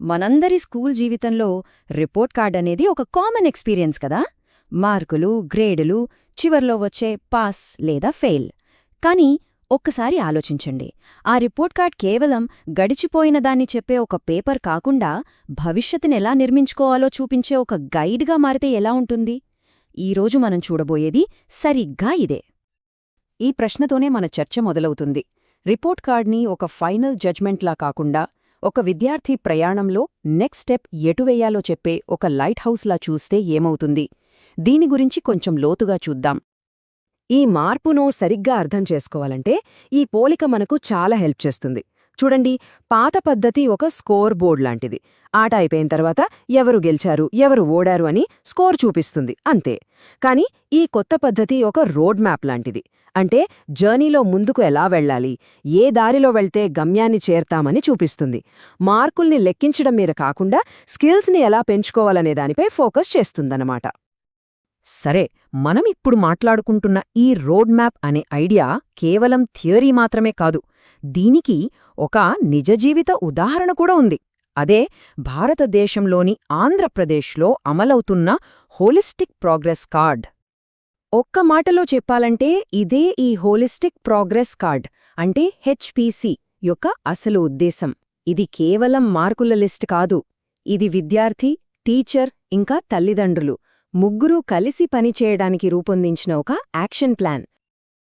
మనందరి స్కూల్ జీవితంలో report card అనేది ఒక కామన్ ఎక్స్పీరియన్స్ కదా. మార్కులు గ్రేడులు చివర్లో వచ్చే పాస్ లేదా ఫెయిల్. కానీ ఒక్కసారి ఆలోచించండి. ఆ రిపోర్ట్ కార్డ్ కేవలం గడిచిపోయిన దాన్ని చెప్పే ఒక పేపర్ కాకుండా భవిష్యత్తుని ఎలా నిర్మించుకోవాలో చూపించే ఒక గైడ్గా మారితే ఎలా ఉంటుంది? ఈరోజు మనం చూడబోయేది సరిగ్గా ఇదే. ఈ ప్రశ్నతోనే మన చర్చ మొదలవుతుంది. రిపోర్ట్ కార్డ్ని ఒక ఫైనల్ జడ్జ్మెంట్లా కాకుండా ఒక విద్యార్థి ప్రయాణంలో నెక్స్ట్ స్టెప్ ఎటు వెయ్యాలో చెప్పే ఒక లైట్ హౌస్లా చూస్తే ఏమవుతుంది? దీని గురించి కొంచెం లోతుగా చూద్దాం. ఈ మార్పును సరిగ్గా అర్థం చేసుకోవాలంటే ఈ పోలిక మనకు చాలా హెల్ప్ చేస్తుంది. చూడండి పాత పద్ధతి ఒక స్కోర్ బోర్డ్ లాంటిది. ఆట అయిపోయిన తర్వాత ఎవరు గెలిచారు ఎవరు ఓడారు అని స్కోర్ చూపిస్తుంది అంతే. కాని ఈ కొత్త పద్ధతి ఒక రోడ్ మ్యాప్ లాంటిది. అంటే జర్నీలో ముందుకు ఎలా వెళ్ళాలి ఏ దారిలో వెళ్తే గమ్యాన్ని చేరతామని చూపిస్తుంది. మార్కుల్ని లెక్కించడం మీద కాకుండా స్కిల్స్ని ఎలా పెంచుకోవాలనే దానిపై ఫోకస్ చేస్తుందన్నమాట. సరే మనం ఇప్పుడు మాట్లాడుకుంటున్న ఈ రోడ్ మ్యాప్ అనే ఐడియా కేవలం థియరీ మాత్రమే కాదు దీనికి ఒక నిజ జీవిత ఉదాహరణ కూడా ఉంది. అదే భారతదేశంలోని ఆంధ్రప్రదేశ్లో అమలవుతున్న హోలిస్టిక్ ప్రోగ్రెస్ కార్డ్. ఒక్క మాటలో చెప్పాలంటే ఇదే ఈ హోలిస్టిక్ ప్రోగ్రెస్ కార్డ్ అంటే హెచ్పిసి యొక్క అసలు ఉద్దేశం. ఇది కేవలం మార్కుల లిస్ట్ కాదు ఇది విద్యార్థి టీచర్ ఇంకా తల్లిదండ్రులు. ముగ్గురూ కలిసి పనిచేయడానికి రూపొందించిన ఒక యాక్షన్ ప్లాన్.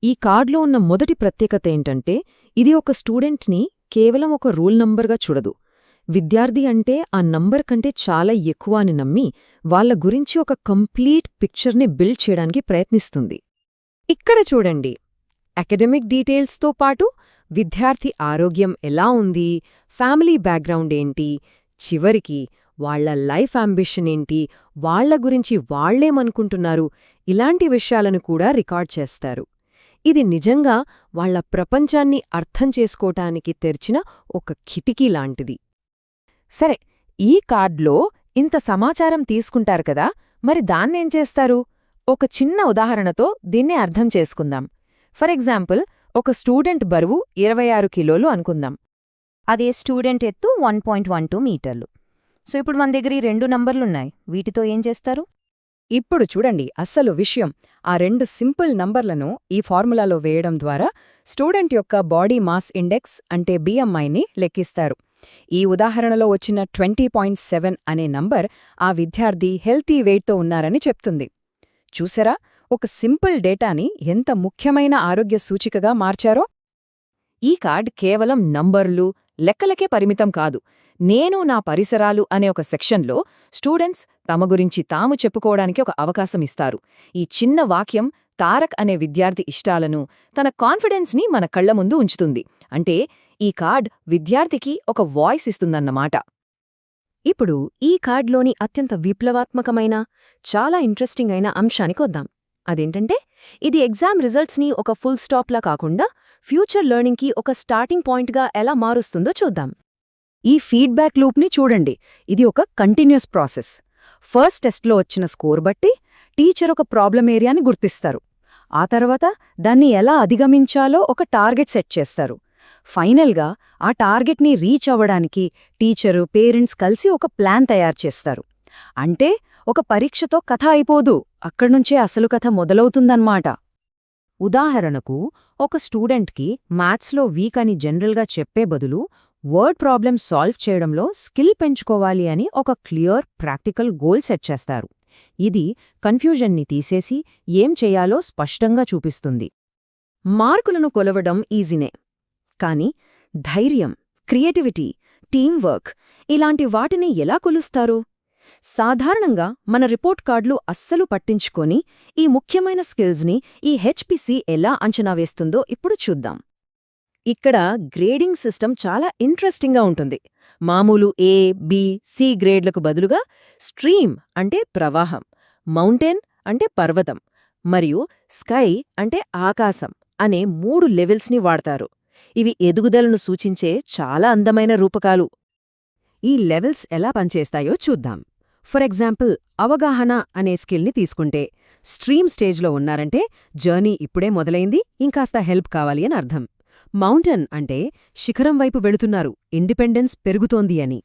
ఈ కార్డులో ఉన్న మొదటి ప్రత్యేకత ఏంటంటే ఇది ఒక స్టూడెంట్ని కేవలం ఒక రూల్ నంబర్గా చూడదు. విద్యార్థి అంటే ఆ నంబర్ కంటే చాలా ఎక్కువ అని నమ్మి వాళ్ళ గురించి ఒక కంప్లీట్ పిక్చర్ని బిల్డ్ చేయడానికి ప్రయత్నిస్తుంది. ఇక్కడ చూడండి. అకాడమిక్ డీటెయిల్స్తో పాటు విద్యార్థి ఆరోగ్యం ఎలా ఉంది ఫ్యామిలీ బ్యాక్గ్రౌండ్ ఏంటి చివరికి వాళ్ళ లైఫ్ అంబిషన్ ఏంటి వాళ్ళ గురించి వాళ్ళేమనుకుంటున్నారు ఇలాంటి విషయాలను కూడా రికార్డ్ చేస్తారు. ఇది నిజంగా వాళ్ళ ప్రపంచాన్ని అర్థం చేసుకోటానికి తెరిచిన ఒక కిటికీ లాంటిది. సరే ఈ కార్డ్లో ఇంత సమాచారం తీసుకుంటారు కదా మరి దాన్నేం చేస్తారు? ఒక చిన్న ఉదాహరణతో దీన్నే అర్థం చేసుకుందాం. ఫర్ ఎగ్జాంపుల్ ఒక స్టూడెంట్ బరువు ఇరవై ఆరు కిలోలు అనుకుందాం. అదే స్టూడెంట్ ఎత్తు వన్ పాయింట్ వన్ టూ మీటర్లు. సో ఇప్పుడు మన దగ్గర ఈ రెండు నంబర్లున్నాయి. వీటితో ఏం చేస్తారు? ఇప్పుడు చూడండి అస్సలు విషయం. ఆ రెండు సింపుల్ నంబర్లను ఈ ఫార్ములాలో వేయడం ద్వారా స్టూడెంట్ యొక్క బాడీ మాస్ ఇండెక్స్ అంటే బిఎంఐని లెక్కిస్తారు. ఈ ఉదాహరణలో వచ్చిన ట్వంటీ పాయింట్ సెవెన్ అనే నంబర్ ఆ విద్యార్థి హెల్తీ వెయిట్తో ఉన్నారని చెప్తుంది. చూసారా? ఒక సింపుల్ డేటాని ఎంత ముఖ్యమైన ఆరోగ్య సూచికగా మార్చారో? ఈ కార్డ్ కేవలం నంబర్లు లెక్కలకే పరిమితం కాదు. నేను నా పరిసరాలు అనే ఒక సెక్షన్లో స్టూడెంట్స్ తమ గురించి తాము చెప్పుకోవడానికి ఒక అవకాశం ఇస్తారు. ఈ చిన్న వాక్యం తారక్ అనే విద్యార్థి ఇష్టాలను తన కాన్ఫిడెన్స్ని మన కళ్ళ ముందు ఉంచుతుంది. అంటే ఈ కార్డ్ విద్యార్థికి ఒక వాయిస్ ఇస్తుందన్నమాట. ఇప్పుడు ఈ కార్డ్లోని అత్యంత విప్లవాత్మకమైన చాలా ఇంట్రెస్టింగ్ అయిన అంశానికి వద్దాం. అదేంటంటే ఇది ఎగ్జామ్ రిజల్ట్స్ని ఒక ఫుల్ స్టాప్లా కాకుండా ఫ్యూచర్ లెర్నింగ్కి ఒక స్టార్టింగ్ పాయింట్గా ఎలా మారుస్తుందో చూద్దాం. ఈ ఫీడ్బ్యాక్ లూప్ని చూడండి. ఇది ఒక కంటిన్యూస్ ప్రాసెస్. ఫస్ట్ టెస్ట్లో వచ్చిన స్కోర్ బట్టి టీచర్ ఒక ప్రాబ్లం ఏరియాని గుర్తిస్తారు. ఆ తర్వాత దాన్ని ఎలా అధిగమించాలో ఒక టార్గెట్ సెట్ చేస్తారు. ఫైనల్గా ఆ టార్గెట్ని రీచ్ అవ్వడానికి టీచరు పేరెంట్స్ కలిసి ఒక ప్లాన్ తయారు చేస్తారు. అంటే ఒక పరీక్షతో కథ అయిపోదు. అక్కడ్నుంచే అసలు కథ మొదలవుతుందన్నమాట ఉదాహరణకు ఒక స్టూడెంట్కి మ్యాథ్స్లో వీక్ అని జనరల్గా చెప్పే బదులు వర్డ్ ప్రాబ్లమ్ సాల్వ్ చేయడంలో స్కిల్ పెంచుకోవాలి అని ఒక క్లియర్ ప్రాక్టికల్ గోల్ సెట్ చేస్తారు. ఇది కన్ఫ్యూజన్ని తీసేసి ఏం చెయ్యాలో స్పష్టంగా చూపిస్తుంది. మార్కులను కొలవడం ఈజీనే. కాని ధైర్యం క్రియేటివిటీ టీంవర్క్ ఇలాంటి వాటిని ఎలా కొలుస్తారు? సాధారణంగా మన రిపోర్ట్ కార్డులు అస్సలు పట్టించుకొని ఈ ముఖ్యమైన స్కిల్స్ని ఈ హెచ్పిసి ఎలా అంచనా వేస్తుందో ఇప్పుడు చూద్దాం. ఇక్కడ గ్రేడింగ్ సిస్టమ్ చాలా ఇంట్రెస్టింగ్గా ఉంటుంది. మామూలు ఏ బి సి గ్రేడ్లకు బదులుగా స్ట్రీమ్ అంటే ప్రవాహం మౌంటైన్ అంటే పర్వతం మరియు స్కై అంటే ఆకాశం అనే మూడు లెవెల్స్ని వాడతారు. ఇవి ఎదుగుదలను సూచించే చాలా అందమైన రూపకాలు. ఈ లెవెల్స్ ఎలా పనిచేస్తాయో చూద్దాం. ఫర్ ఎగ్జాంపుల్ అవగాహన అనే స్కిల్ని తీసుకుంటే స్ట్రీమ్ స్టేజ్లో ఉన్నారంటే జర్నీ ఇప్పుడే మొదలైంది ఇంకాస్త హెల్ప్ కావాలి అని అర్థం. మౌంటన్ అంటే శిఖరం వైపు వెళుతున్నారు ఇండిపెండెన్స్ పెరుగుతోంది అని.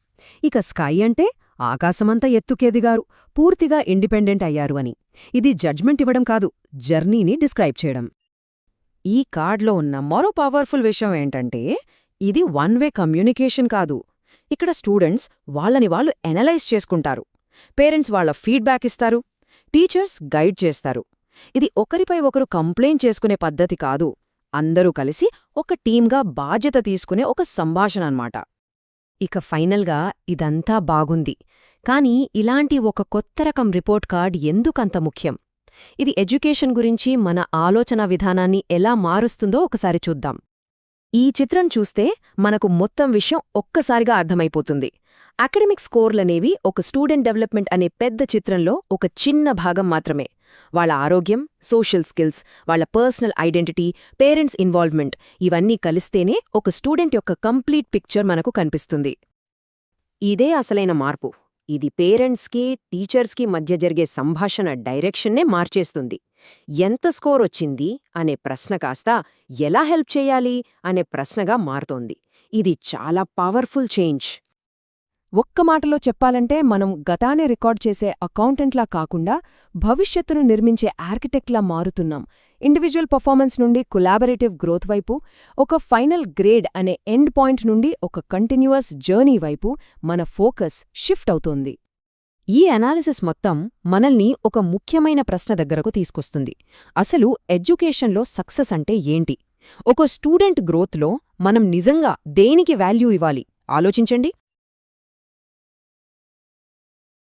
ఇక స్కై అంటే ఆకాశమంతా ఎత్తుకెదిగారు పూర్తిగా ఇండిపెండెంట్ అయ్యారు అని. ఇది జడ్జ్మెంట్ ఇవ్వడం కాదు జర్నీని డిస్క్రైబ్ చేయడం. ఈ కార్డ్లో ఉన్న మరో పవర్ఫుల్ విషయం ఏంటంటే ఇది వన్ వే కమ్యూనికేషన్ కాదు. ఇక్కడ స్టూడెంట్స్ వాళ్ళని వాళ్ళు ఎనలైజ్ చేసుకుంటారు. పేరెంట్స్ వాళ్ళ ఫీడ్బ్యాక్ ఇస్తారు టీచర్స్ గైడ్ చేస్తారు. ఇది ఒకరిపై ఒకరు కంప్లైంట్ చేసుకునే పద్ధతి కాదు. అందరూ కలిసి ఒక టీంగా బాధ్యత తీసుకునే ఒక సంభాషణ అన్నమాట. ఇక ఫైనల్గా ఇదంతా బాగుంది. కానీ ఇలాంటి ఒక కొత్త రకం రిపోర్ట్ కార్డ్ ఎందుకంత ముఖ్యం? ఇది ఎడ్యుకేషన్ గురించి మన ఆలోచన విధానాన్ని ఎలా మారుస్తుందో ఒకసారి చూద్దాం. ఈ చిత్రం చూస్తే మనకు మొత్తం విషయం ఒక్కసారిగా అర్థమైపోతుంది. అకాడమిక్ స్కోర్లనేవి ఒక స్టూడెంట్ డెవలప్మెంట్ అనే పెద్ద చిత్రంలో ఒక చిన్న భాగం మాత్రమే. వాళ్ళ ఆరోగ్యం సోషల్ స్కిల్స్ వాళ్ళ పర్సనల్ ఐడెంటిటీ పేరెంట్స్ ఇన్వాల్వ్మెంట్ ఇవన్నీ కలిస్తేనే ఒక స్టూడెంట్ యొక్క కంప్లీట్ పిక్చర్ మనకు కనిపిస్తుంది. ఇదే అసలైన మార్పు. ఇది పేరెంట్స్కి టీచర్స్కి మధ్య జరిగే సంభాషణ డైరెక్షన్నే మార్చేస్తుంది. ఎంత స్కోర్ వచ్చింది అనే ప్రశ్న కాస్త ఎలా హెల్ప్ చేయాలి అనే ప్రశ్నగా మారుతోంది. ఇది చాలా పవర్ఫుల్ చేంజ్. ఒక్క మాటలో చెప్పాలంటే మనం గతానే రికార్డ్ చేసే అకౌంటెంట్లా కాకుండా భవిష్యత్తును నిర్మించే ఆర్కిటెక్ట్లా మారుతున్నాం. ఇండివిజువల్ పర్ఫార్మెన్స్ నుండి కొలాబరేటివ్ గ్రోత్ వైపు ఒక ఫైనల్ గ్రేడ్ అనే ఎండ్ పాయింట్ నుండి ఒక కంటిన్యూయస్ జర్నీ వైపు మన ఫోకస్ షిఫ్ట్ అవుతోంది. ఈ అనాలిసిస్ మొత్తం మనల్ని ఒక ముఖ్యమైన ప్రశ్న దగ్గరకు తీసుకొస్తుంది. అసలు ఎడ్యుకేషన్లో సక్సెస్ అంటే ఏంటి? ఒక స్టూడెంట్ గ్రోత్లో మనం నిజంగా దేనికి వాల్యూ ఇవ్వాలి? ఆలోచించండి.